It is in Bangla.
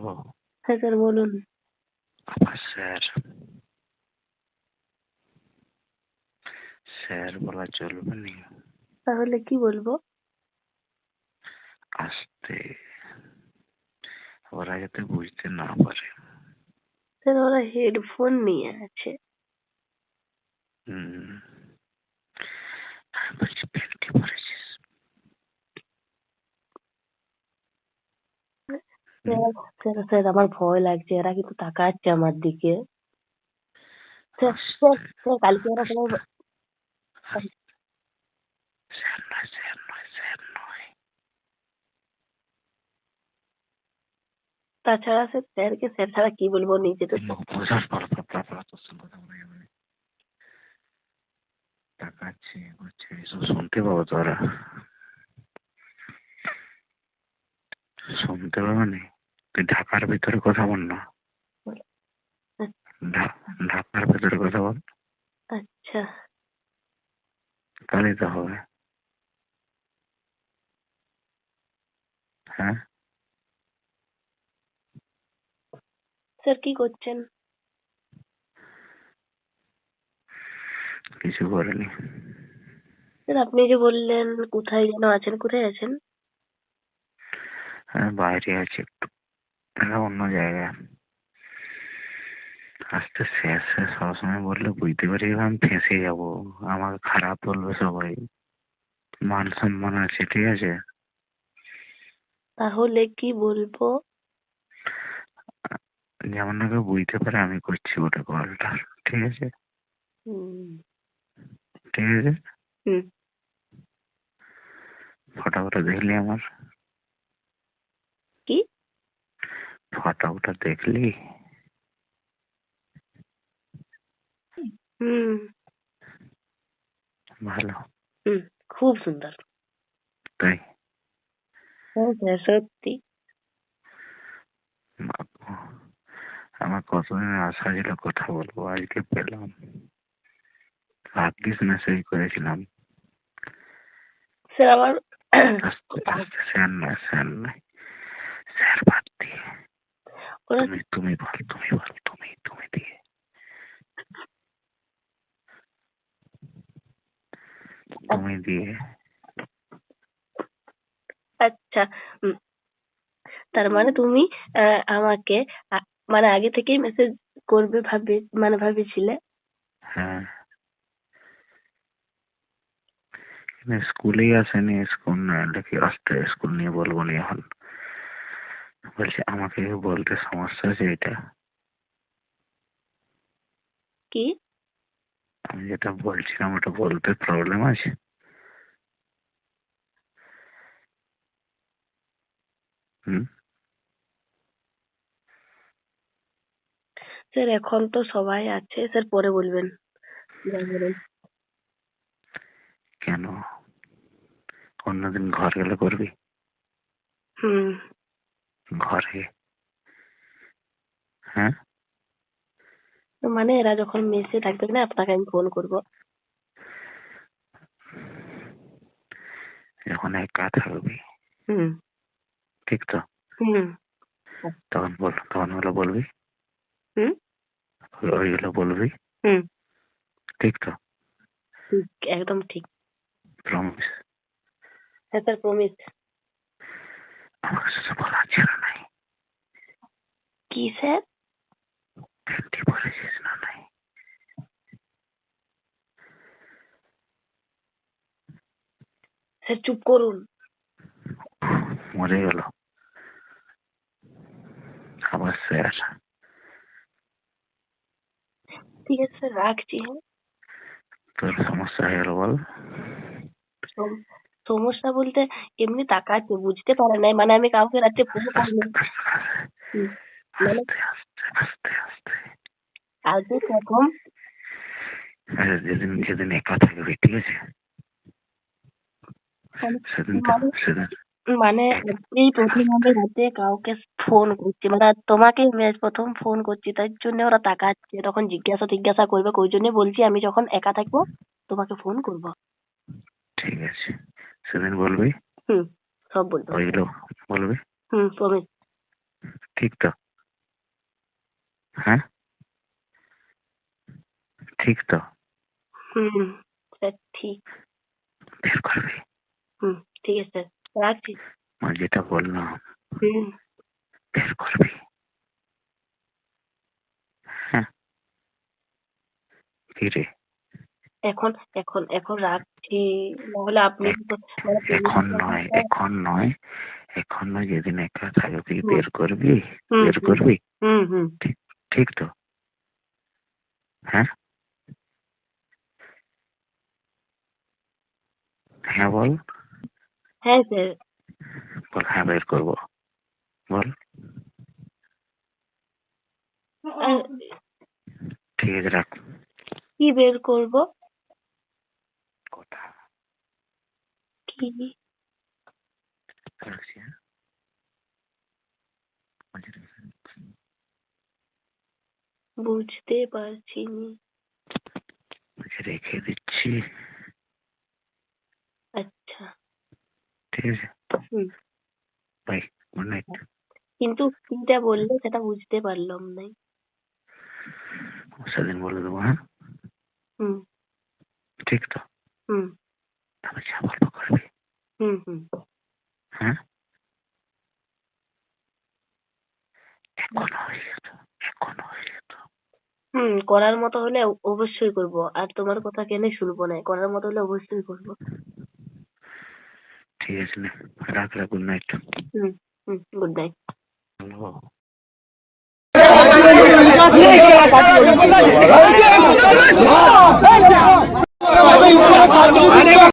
হ্যাঁ স্যার বলুন। স্যার। স্যার বলা চলবে না। তাহলে কি বলব? আসতে। ওরা যাতে বুঝতে না পারে। স্যার ওরা হেডফোন নিয়ে আছে হুম আমি বলছি প্যান্টি পরেছিস স্যার স্যার আমার ভয় লাগছে। এরা কিন্তু তাকাচ্ছে আমার দিকে। স্যার স্যার স্যার কালকে ওরা সবাই তাছাড়া স্যার স্যারকে স্যার ছাড়া কি বলব? নিজে তো। তাকাচ্ছে করছে এসব শুনতে পাবো তোরা শুনতে পাবো না তুই ঢাকার ভিতরে কথা বল না। ঢা- ঢাকার ভিতরে কথা বল। আচ্ছা। তাহলেই তো হবে। হ্যাঁ? স্যার কি করছেন? কিছু করেনি। স্যার আপনি যে বললেন কোথায় যেন আছেন কোথায় আছেন? হ্যাঁ বাইরে আছে একটু। এটা অন্য জায়গায়। আস্তে শেষ শেষ সবসময় বললে বুঝতে পারি আমি ফেঁসে যাব। আমাকে খারাপ বলবে সবাই। মান সম্মান আছে ঠিক আছে? তাহলে কি বলব? যেমন না কেউ বুঝতে পারে আমি করছি ওটা কলটা ঠিক আছে? ঠিক আছে? ফটোটা দেখলি আমার কি ফটোটা দেখলি? হুম। ভালো। হুম খুব সুন্দর। তাই? হ্যাঁ সত্যি। আমার কতদিনের আশা ছিল কথা বলব আজকে পেলাম। ভাগ্যিস মেসেজ করেছিলাম। স্যার আমার স্যার নয় স্যার নয়। স্যার তুমি তুমি বল তুমি বল তুমি তুমি দিয়ে। তুমি দিয়ে। আচ্ছা তার মানে তুমি আমাকে মানে আগে থেকেই মেসেজ করবে ভাবে মানে ভেবেছিলে? হ্যাঁ। স্কুলেই আসেনি স্কুল না দেখি আসতে স্কুল নিয়ে বলব এখন। বলছে আমাকে বলতে সমস্যা আছে এটা? কি? আমি যেটা বলছিলাম ওটা বলতে প্রবলেম আছে। হুম? স্যার এখন তো সবাই আছে। স্যার পরে বলবেন। কেন? অন্যদিন ঘর গেলে করবি? হুম। ঘরে। হ্যাঁ? মানে এরা যখন মেসে থাকবে না আপনাকে আমি ফোন করব। যখন একা থাকবি হুম। ঠিক তো? হুম। তখন বল তখন হলো বলবি? হুম? ওইগুলো বলবি? হুম। ঠিক তো? একদম ঠিক। প্রমিস হ্যাঁ স্যার প্রমিস আমার সাথে বলা ছিল কি স্যার না নাই স্যার চুপ করুন। মরে গেল। আবার স্যার ঠিক আছে স্যার রাখছি হ্যাঁ। তোর সমস্যা হয়ে গেল বল। সমস্যা বলতে এমনি তাকাচ্ছে বুঝতে পারে নাই। মানে আমি কাউকে রাত্রে ফোন করিনি হুম, আস্তে আস্তে আস্তে আস্তে। আগে প্রথম যেদিন যেদিন একা থাকবি ঠিক আছে? মানে- সেদিন মানে- সেদিন। মানে এই প্রথম আমি রাতে কাউকে ফোন করছি মানে তোমাকে প্রথম ফোন করছি তার জন্য ওরা তাকাচ্ছে তখন জিজ্ঞাসা জিজ্ঞাসা করবে ওই জন্য বলছি আমি যখন একা থাকব তোমাকে ফোন করব। ঠিক আছে। সেদিন বলবি? হুম সব বলব। ওইগুলো বলবি? হুম প্রমিস ঠিক তো। হ্যাঁ? ঠিক তো? হুম স্যার ঠিক। বের করবি? হুম ঠিক আছে স্যার রাখছি। মানে যেটা বললাম। হুম। বের করবি? হ্যাঁ। কি রে এখন এখন এখন রাখছি। নাহলে আপনি মানে এখন নয় এখন নয়। এখন নয় যেদিন একা থাকবি বের করবি? বের করবি? হুম হুম। ঠিক তো। হ্যাঁ? হ্যাঁ বল। হ্যাঁ স্যার। বল হ্যাঁ বের করব। বল। ঠিক আছে রাখ। কি বের করব? কথা। কি? রাখছি হ্যাঁ বলছি রাখছি। বুঝতে পারছি নি। বলছি রেখে দিচ্ছি। আচ্ছা। ঠিক আছে। হুম। বাই গুড নাইট কিন্তু কিটা বললে সেটা বুঝতে পারলাম না। সেদিন বলে দেবো হ্যাঁ? হুম। ঠিক তো? হুম। তারপর যা বলব করবি। হুম হুম। হ্যাঁ? এখন হয়ে হুম করার মতো হলে অবশ্যই করব। আর তোমার কথা কেন শুনব না। করার মতো হলে অবশ্যই করব। ঠিক আছে না রাখলে good night hmm hmm good night hello